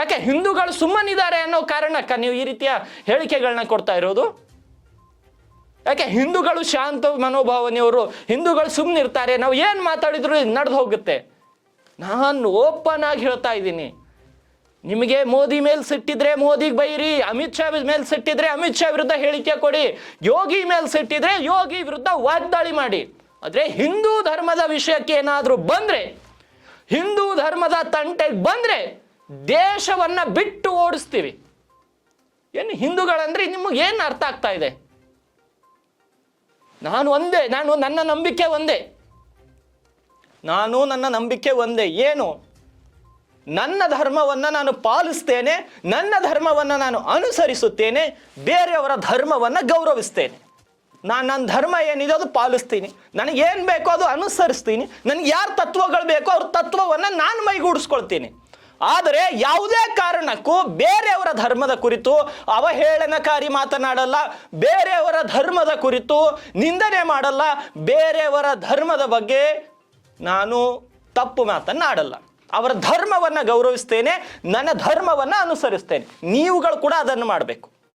ಯಾಕೆ ಹಿಂದೂಗಳು ಸುಮ್ಮನಿದ್ದಾರೆ ಅನ್ನೋ ಕಾರಣಕ್ಕ ನೀವು ಈ ರೀತಿಯ ಹೇಳಿಕೆಗಳನ್ನ ಕೊಡ್ತಾ ಇರೋದು? ಯಾಕೆ ಹಿಂದೂಗಳು ಶಾಂತ ಮನೋಭಾವನೆಯವರು, ಹಿಂದೂಗಳು ಸುಮ್ಮನಿರ್ತಾರೆ ನಾವು ಏನು ಮಾತಾಡಿದ್ರು ನಡೆದು ಹೋಗುತ್ತೆ. ನಾನು ಓಪನ್ ಆಗಿ ಹೇಳ್ತಾ ಇದ್ದೀನಿ. ನಿಮಗೆ ಮೋದಿ ಮೇಲೆ ಸಿಟ್ಟಿದ್ರೆ ಮೋದಿಗೆ ಬೈರಿ, ಅಮಿತ್ ಶಾ ಮೇಲೆ ಸಿಟ್ಟಿದ್ರೆ ಅಮಿತ್ ಶಾ ವಿರುದ್ಧ ಹೇಳಿಕೆ ಕೊಡಿ, ಯೋಗಿ ಮೇಲೆ ಸಿಟ್ಟಿದ್ರೆ ಯೋಗಿ ವಿರುದ್ಧ ವಾಗ್ದಾಳಿ ಮಾಡಿ. ಆದರೆ ಹಿಂದೂ ಧರ್ಮದ ವಿಷಯಕ್ಕೆ ಏನಾದರೂ ಬಂದರೆ, ಹಿಂದೂ ಧರ್ಮದ ತಂಟೆಗೆ ಬಂದರೆ ದೇಶವನ್ನ ಬಿಟ್ಟು ಓಡಿಸ್ತೀವಿ. ಏನು ಹಿಂದೂಗಳಂದ್ರೆ ನಿಮಗೆ ಏನು ಅರ್ಥ ಆಗ್ತಾ ಇದೆ? ನಾನು ಒಂದೇ, ನಾನು ನನ್ನ ನಂಬಿಕೆ ಒಂದೇ. ನಾನು ನನ್ನ ನಂಬಿಕೆ ಒಂದೇ. ಏನು? ನನ್ನ ಧರ್ಮವನ್ನು ನಾನು ಪಾಲಿಸ್ತೇನೆ, ನನ್ನ ಧರ್ಮವನ್ನು ನಾನು ಅನುಸರಿಸುತ್ತೇನೆ, ಬೇರೆಯವರ ಧರ್ಮವನ್ನು ಗೌರವಿಸ್ತೇನೆ. ನಾನು ನನ್ನ ಧರ್ಮ ಏನಿದೆ ಅದು ಪಾಲಿಸ್ತೀನಿ. ನನಗೇನು ಬೇಕೋ ಅದು ಅನುಸರಿಸ್ತೀನಿ. ನನಗೆ ಯಾರು ತತ್ವಗಳು ಬೇಕೋ ಅವ್ರ ತತ್ವವನ್ನು ನಾನು ಮೈಗೂಡಿಸ್ಕೊಳ್ತೀನಿ. ಆದರೆ ಯಾವುದೇ ಕಾರಣಕ್ಕೂ ಬೇರೆಯವರ ಧರ್ಮದ ಕುರಿತು ಅವಹೇಳನಕಾರಿ ಮಾತನಾಡಲ್ಲ, ಬೇರೆಯವರ ಧರ್ಮದ ಕುರಿತು ನಿಂದನೆ ಮಾಡಲ್ಲ, ಬೇರೆಯವರ ಧರ್ಮದ ಬಗ್ಗೆ ನಾನು ತಪ್ಪು ಮಾತನ್ನಾಡಲ್ಲ. ಅವರ ಧರ್ಮವನ್ನು ಗೌರವಿಸ್ತೇನೆ, ನನ್ನ ಧರ್ಮವನ್ನು ಅನುಸರಿಸ್ತೇನೆ. ನೀವುಗಳು ಕೂಡ ಅದನ್ನು ಮಾಡಬೇಕು.